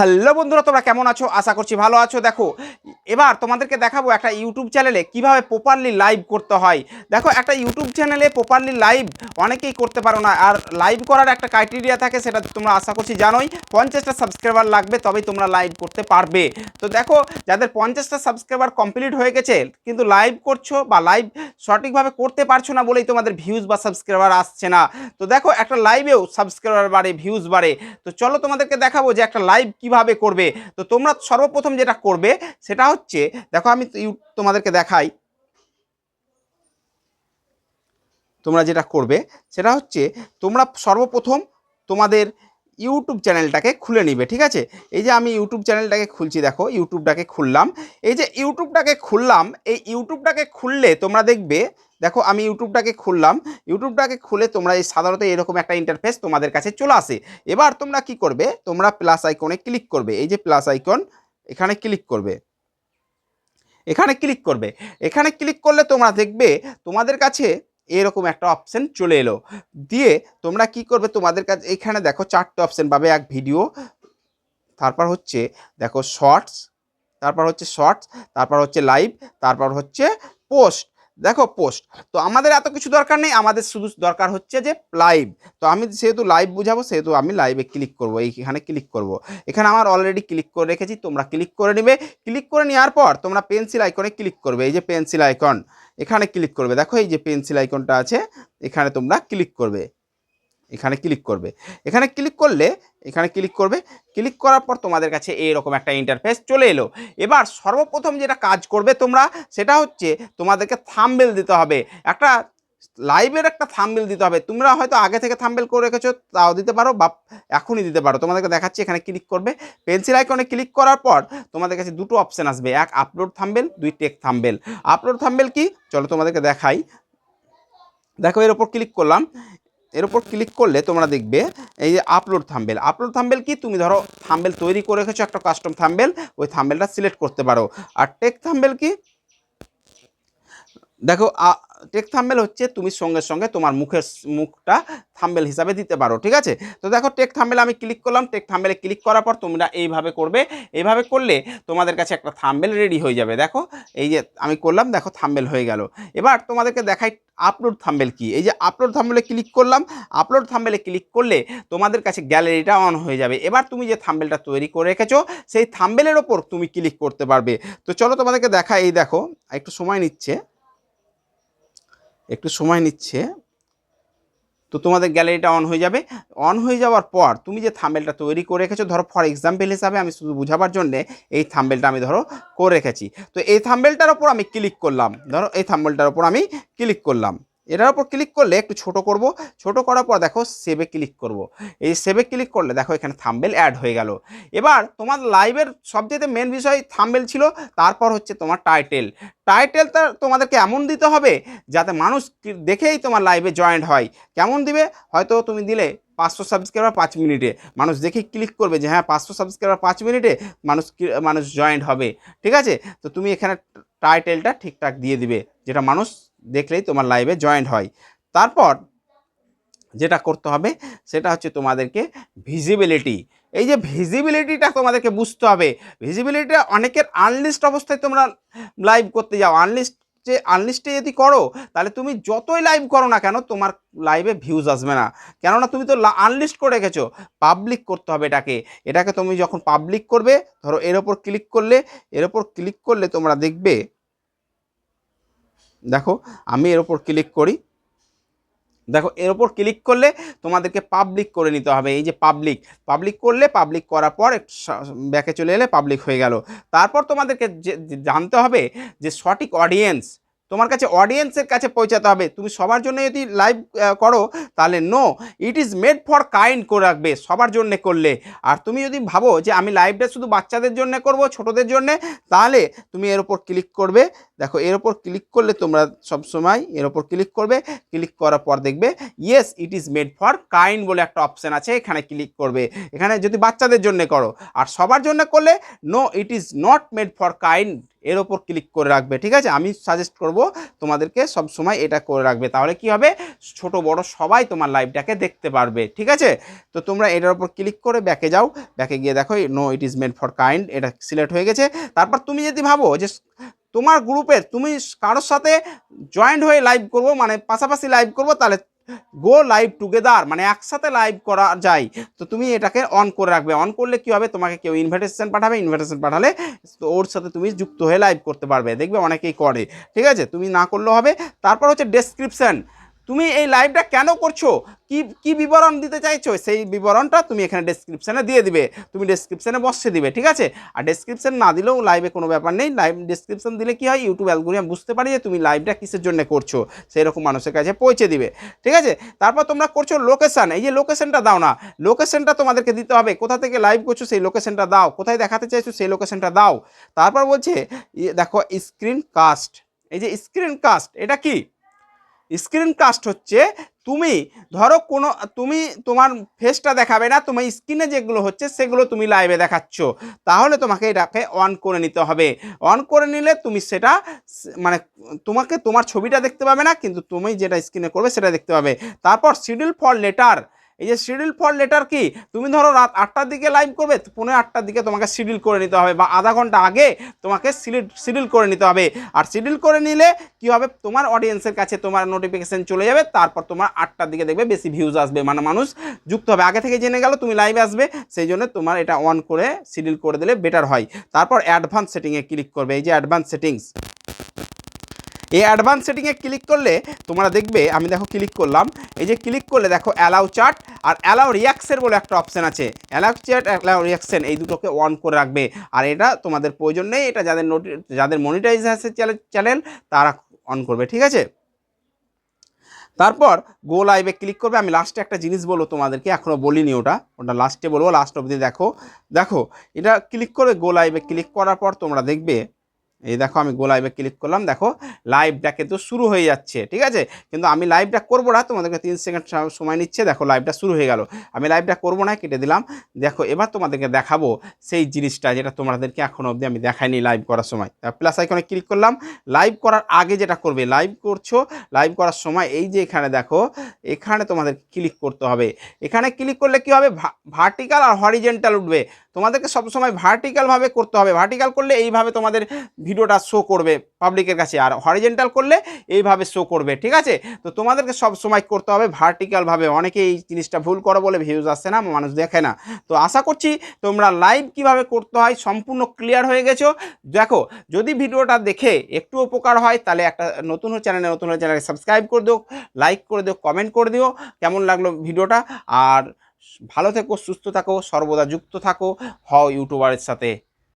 Hello বন্ধুরা, তোমরা কেমন আছো? আশা করছি ভালো আছো। দেখো, এবার তোমাদেরকে দেখাবো একটা ইউটিউব চ্যানেলে কীভাবে প্রপারলি লাইভ করতে হয়। দেখো, একটা ইউটিউব চ্যানেলে প্রপারলি লাইভ অনেকেই করতে পারো না। আর লাইভ করার একটা ক্রাইটেরিয়া থাকে, সেটা তোমরা আশা করছি জানোই। পঞ্চাশটা সাবস্ক্রাইবার লাগবে, তবেই তোমরা লাইভ করতে পারবে। তো দেখো, যাদের পঞ্চাশটা সাবস্ক্রাইবার কমপ্লিট হয়ে গেছে, কিন্তু লাইভ করছ বা লাইভ সঠিকভাবে করতে পারছ না বলেই তোমাদের ভিউজ বা সাবস্ক্রাইবার আসছে না। তো দেখো, একটা লাইভেও সাবস্ক্রাইবার বাড়ে ভিউজ বাড়ে। তো চলো তোমাদেরকে দেখাবো যে একটা লাইভ কীভাবে করবে? তো তোমরা সর্বপ্রথম যেটা করবে সেটা হচ্ছে, দেখো আমি তোমাদেরকে দেখাই। তোমরা যেটা করবে সেটা হচ্ছে, তোমরা সর্বপ্রথম তোমাদের ইউটিউব চ্যানেলটাকে খুলে নিবে, ঠিক আছে? এই যে আমি ইউটিউব চ্যানেলটাকে খুলছি, দেখো, ইউটিউবটাকে খুললাম। এই যে ইউটিউবটাকে খুললাম, এই ইউটিউবটাকে খুললে তোমরা দেখবে দেখো, আমি ইউটিউবটাকে খুললাম। ইউটিউবটাকে খুলে তোমরা এই সাধারণত এরকম একটা ইন্টারফেস তোমাদের কাছে চলে আসে। এবার তোমরা কি করবে? তোমরা প্লাস আইকনে ক্লিক করবে। এই যে প্লাস আইকন এখানে ক্লিক করবে। এখানে ক্লিক করবে। এখানে ক্লিক করলে তোমরা দেখবে, তোমাদের কাছে এরকম একটা অপশান চলে এলো। দিয়ে তোমরা কি করবে? তোমাদের কাছে, এখানে দেখো চারটে অপশান পাবে, এক ভিডিও তারপর হচ্ছে দেখো শর্টস তারপর হচ্ছে শর্টস তারপর হচ্ছে লাইভ তারপর হচ্ছে পোস্ট দেখো পোস্ট তো আমাদের এত কিছু দরকার নেই, আমাদের শুধু দরকার হচ্ছে যে লাইভ তো আমি যেহেতু লাইভ বুঝাবো, সেহেতু আমি লাইভে ক্লিক করব এইখানে ক্লিক করব। এখানে আমার অলরেডি ক্লিক করে রেখেছি, তোমরা ক্লিক করে নেবে। ক্লিক করে নেওয়ার পর তোমরা পেন্সিল আইকনে ক্লিক করবে, এই যে পেন্সিল আইকন এখানে ক্লিক করবে। দেখো এই যে পেন্সিল আইকনটা আছে, এখানে তোমরা ক্লিক করবে। এখানে ক্লিক করবে। এখানে ক্লিক করলে, এখানে ক্লিক করবে। ক্লিক করার পর তোমাদের কাছে এইরকম একটা ইন্টারফেস চলে এলো। এবার সর্বপ্রথম যেটা কাজ করবে তোমরা, সেটা হচ্ছে তোমাদেরকে থাম্বেল দিতে হবে। একটা লাইভের একটা থাম্বেল দিতে হবে। তোমরা হয়তো আগে থেকে থাম্বেল করে রেখেছো, তাও দিতে পারো বা এখনই দিতে পারো। তোমাদেরকে দেখাচ্ছি, এখানে ক্লিক করবে। পেন্সিল আইকনে ক্লিক করার পর তোমাদের কাছে দুটো অপশান আসবে। এক আপলোড থাম্বেল দুই টেক থাম্বেল আপলোড থাম্বেল কি? চলো তোমাদেরকে দেখাই। দেখো এর ওপর ক্লিক করলাম। এর উপর ক্লিক করলে তোমরা দেখবে এই যে আপলোড থাম্বেল আপলোড থাম্বেল কি? তুমি ধরো থাম্বেল তৈরি করে রেখেছো একটা কাস্টম থাম্বেল ওই থাম্বেলটা সিলেক্ট করতে পারো। আর টেক থাম্বেল কি? দেখো টেক থাম্বেল হচ্ছে তুমি সঙ্গে সঙ্গে তোমার মুখের মুখটা থাম্বেল হিসাবে দিতে পারো, ঠিক আছে? তো দেখো, টেক থাম্বেল আমি ক্লিক করলাম, টেক থাম্বেলে ক্লিক করার পর তোমরা এইভাবে করবে। এইভাবে করলে তোমাদের কাছে একটা থাম্বেল রেডি হয়ে যাবে, দেখো? এই যে আমি করলাম, দেখো, থাম্বেল হয়ে গেল। এবার তোমাদেরকে দেখাই আপলোড থাম্বেল কি। এই যে আপলোড থাম্বেলে ক্লিক করলাম, আপলোড থাম্বেলে ক্লিক করলে তোমাদের কাছে গ্যালারিটা অন হয়ে যাবে। এবার তুমি যে থাম্বেলটা তৈরি করে রেখেছো, সেই থাম্বেলের ওপর তুমি ক্লিক করতে পারবে। তো চলো তোমাদেরকে দেখা এই দেখো, একটু সময় নিচ্ছে। একটু সময় নিচ্ছে, তো তোমাদের গ্যালারিটা অন হয়ে যাবে। অন হয়ে যাওয়ার পর তুমি যে থাম্বেলটা তৈরি করে রেখেছো, ধরো ফর এক্সাম্পল হিসাবে আমি শুধু বোঝাবার জন্যে এই থাম্বেলটা আমি ধরো করে রেখেছি। তো এই থাম্বেলটার ওপর আমি ক্লিক করলাম। ধরো এই থাম্বেলটার ওপর আমি ক্লিক করলাম। এটার উপর ক্লিক করলে একটু ছোট করব। ছোট করার পর দেখো সেভে ক্লিক করব। এই সেভে ক্লিক করলে দেখো এখানে থাম্বেল অ্যাড হয়ে গেল। এবার তোমার লাইভের সবচেয়ে মেন বিষয় থাম্বেল ছিল, তারপর হচ্ছে তোমার টাইটেল টাইটেলটা তোমাদেরকে এমন দিতে হবে যাতে মানুষ দেখেই তোমার লাইভে জয়েন্ট হয়। কেমন দিবে? হয়তো তুমি দিলে পাঁচশো সাবস্ক্রাইবার পাঁচ মিনিটে। মানুষ দেখেই ক্লিক করবে যে হ্যাঁ পাঁচশো সাবস্ক্রাইবার পাঁচ মিনিটে মানুষ মানুষ জয়েন্ট হবে। ঠিক আছে? তো তুমি এখানে টাইটেলটা ঠিকঠাক দিয়ে দিবে, যেটা মানুষ দেখলেই তোমার লাইভে জয়েন্ট হয়। তারপর যেটা করতে হবে, সেটা হচ্ছে তোমাদেরকে ভিজিবিলিটি এই যে ভিজিবিলিটিটা তোমাদেরকে বুঝতে হবে। ভিজিবিলিটিটা অনেকের আনলিস্ট অবস্থায় তোমরা লাইভ করতে যাও। আনলিস্ট যে আনলিস্টে যদি করো, তাহলে তুমি যতই লাইভ করো না কেন, তোমার লাইভে ভিউজ আসবে না। কেননা তুমি তো আনলিস্ট করে রেখেছো। পাবলিক করতে হবে এটাকে। এটাকে তুমি যখন পাবলিক করবে, ধরো এর ওপর ক্লিক করলে, এর ওপর ক্লিক করলে তোমরা দেখবে দেখো, আমি এর ওপর ক্লিক করি। দেখো, এর ওপর ক্লিক করলে তোমাদেরকে পাবলিক করে নিতে হবে। এই যে পাবলিক পাবলিক করলে পাবলিক করার পর ব্যাকে চলে এলে পাবলিক হয়ে গেল। তারপর তোমাদেরকে জানতে হবে যে সঠিক অডিয়েন্স তোমার কাছে অডিয়েন্সের কাছে পৌঁছাতে হবে। তুমি সবার জন্য যদি লাইভ করো, তাহলে no it is made for kind করে রাখবে, সবার জন্য করলে। আর তুমি যদি ভাবো যে আমি লাইভটা শুধু বাচ্চাদের জন্য করব, ছোটদের জন্য, তাহলে তুমি এর ওপর ক্লিক করবে। দেখো, এর ওপর ক্লিক করলে তোমরা সব সময় এর ওপর ক্লিক করবে। ক্লিক করার পর দেখবে yes it is made for kind বলে একটা অপশান আছে, এখানে ক্লিক করবে। এখানে যদি বাচ্চাদের জন্য করো, আর সবার জন্য করলে no it is not made for kind এর ওপর ক্লিক করে রাখবে, ঠিক আছে? আমি সাজেস্ট করব তোমাদেরকে সব সময় এটা করে রাখবে। তাহলে কি হবে? ছোট, বড় সবাই তোমার লাইভটাকে দেখতে পারবে, ঠিক আছে? তো তোমরা এটার উপর ক্লিক করে ব্যাকে যাও। ব্যাকে গিয়ে দেখো no it is made for kind এটা সিলেক্ট হয়ে গেছে। তারপর তুমি যদি ভাবো যে তোমার গ্রুপের তুমি কারোর সাথে জয়েন্ট হয়ে লাইভ করব মানে পাশাপাশি লাইভ করব, তাহলে গো লাইভ টুগেদার মানে একসাথে লাইভ করা যায়। তো তুমি এটাকে অন করে রাখবে। অন করলে কি হবে? তোমাকে কেউ ইনভাইটেশন পাঠাবে ইনভাইটেশন পাঠালে তো ওর সাথে তুমি যুক্ত হয়ে লাইভ করতে পারবে। দেখবে অনেকেই করে। ঠিক আছে? তুমি না করলেও হবে। তারপর হচ্ছে ডেসক্রিপশন তুমি এই লাইভটা কেন করছ? কি কি বিবরণ দিতে চাইছো? সেই বিবরণটা তুমি এখানে ডেসক্রিপশানে দিয়ে দিবে। তুমি ডেসক্রিপশানে বসে দিবে, ঠিক আছে? আর ডেসক্রিপশন না দিলেও লাইভে কোনো ব্যাপার নেই। লাইভ ডেসক্রিপশন দিলে কি হয়? ইউটিউব অ্যালগোরিয়াম বুঝতে পারি যে তুমি লাইভটা কিসের জন্য করছ? সেই রকম মানুষের কাছে পৌঁছে দিবে, ঠিক আছে? তারপর তোমরা করছ লোকেশান এই যে লোকেশানটা দাও না লোকেশানটা তোমাদেরকে দিতে হবে। কোথা থেকে লাইভ করছ সেই লোকেশানটা দাও। কোথায় দেখাতে চাইছো সেই লোকেশানটা দাও। তারপর বলছে দেখো স্ক্রিন কাস্ট এই যে স্ক্রিন কাস্ট এটা কি? স্ক্রিন কাস্ট হচ্ছে, তুমি ধরো কোনো, তুমি তোমার ফেসটা দেখাবে না তোমার স্ক্রিনে যেগুলো হচ্ছে সেগুলো তুমি লাইভে দেখাচ্ছ। তাহলে তোমাকে এটাকে অন করে নিতে হবে। অন করে নিলে তুমি সেটা মানে তোমাকে তোমার ছবিটা দেখতে পাবে না, কিন্তু তুমি যেটা স্ক্রিনে করবে সেটা দেখতে পাবে। তারপর শিডিউল ফর লেটার এই যে শিডিউল ফর লেটার কি? তুমি ধরো রাত আটটার দিকে লাইভ করবে পনেরো আটটার দিকে তোমাকে শিডিউল করে নিতে হবে বা আধা ঘণ্টা আগে তোমাকে শিডিউল করে নিতে হবে। আর শিডিউল করে নিলে কি হবে? তোমার অডিয়েন্সের কাছে তোমার নোটিফিকেশান চলে যাবে, তারপর তোমার আটটার দিকে দেখবে বেশি ভিউজ আসবে মানে মানুষ যুক্ত হবে। আগে থেকে জেনে গেল তুমি লাইভে আসবে, সেই জন্য তোমার এটা অন করে শিডিউল করে দিলে বেটার হয়। তারপর অ্যাডভান্স সেটিংয়ে ক্লিক করবে, এই যে অ্যাডভান্স সেটিংস এই অ্যাডভান্স সেটিংয়ে ক্লিক করলে তোমরা দেখবে, আমি দেখো ক্লিক করলাম। এই যে ক্লিক করলে দেখো অ্যালাউ চার্ট আর অ্যালাউ রিয়াকশন বলে একটা অপশান আছে। অ্যালাউ চার্ট অ্যালাউ রিয়াকশন এই দুটোকে অন করে রাখবে। আর এটা তোমাদের প্রয়োজন নেই, এটা যাদের নোটি যাদের মনিটাইজ আছে চ্যানেল তারা অন করবে, ঠিক আছে? তারপর গো লাইভে ক্লিক করবে। আমি লাস্টে একটা জিনিস বলব তোমাদেরকে এখনও বলিনি ওটা। ওটা লাস্টে বলব লাস্ট অবধি দেখো। দেখো, এটা ক্লিক করে গো লাইভে ক্লিক করার পর তোমরা দেখবে এই দেখো আমি গো লাইভে ক্লিক করলাম, দেখো লাইভটা কিন্তু শুরু হয়ে যাচ্ছে, ঠিক আছে? কিন্তু আমি লাইভটা করব না, তোমাদেরকে তিন সেকেন্ড সময় নিচ্ছে, দেখো লাইভটা শুরু হয়ে গেল। আমি লাইভটা করব না, কেটে দিলাম। দেখো, এবার তোমাদেরকে দেখাবো সেই জিনিসটা যেটা তোমাদেরকে এখনও অবধি আমি দেখাইনি লাইভ করার সময়। প্লাস আইকনে ক্লিক করলাম। লাইভ করার আগে যেটা করবে লাইভ করছ লাইভ করার সময় এই যে এখানে দেখো, এখানে তোমাদের ক্লিক করতে হবে। এখানে ক্লিক করলে কি হবে? ভার্টিক্যাল আর হরিজেন্টাল উঠবে। তোমাদেরকে সবসময় ভার্টিক্যালভাবে করতে হবে। ভার্টিক্যাল করলে এইভাবে তোমাদের ভিডিওটা শো করবে পাবলিকের কাছে। আর হরিজেন্টাল করলে এইভাবে শো করবে, ঠিক আছে? তো তোমাদেরকে সব সময় করতে হবে ভার্টিক্যালভাবে অনেকে এই জিনিসটা ভুল করো বলে ভিউজ আসছে না, মানুষ দেখে না। তো আশা করছি তোমরা লাইভ কীভাবে করতে হয় সম্পূর্ণ ক্লিয়ার হয়ে গেছো। দেখো, যদি ভিডিওটা দেখে একটু উপকার হয়, তাহলে একটা নতুন চ্যানেলে নতুন চ্যানেলে সাবস্ক্রাইব করে দিও লাইক করে দিও কমেন্ট করে দিও। কেমন লাগল ভিডিওটা? আর ভালো থেকো সুস্থ থাকো সর্বদা যুক্ত থাকো। হও ইউটিউবারের সাথে।